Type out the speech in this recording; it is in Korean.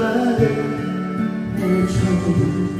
마음을 해줘.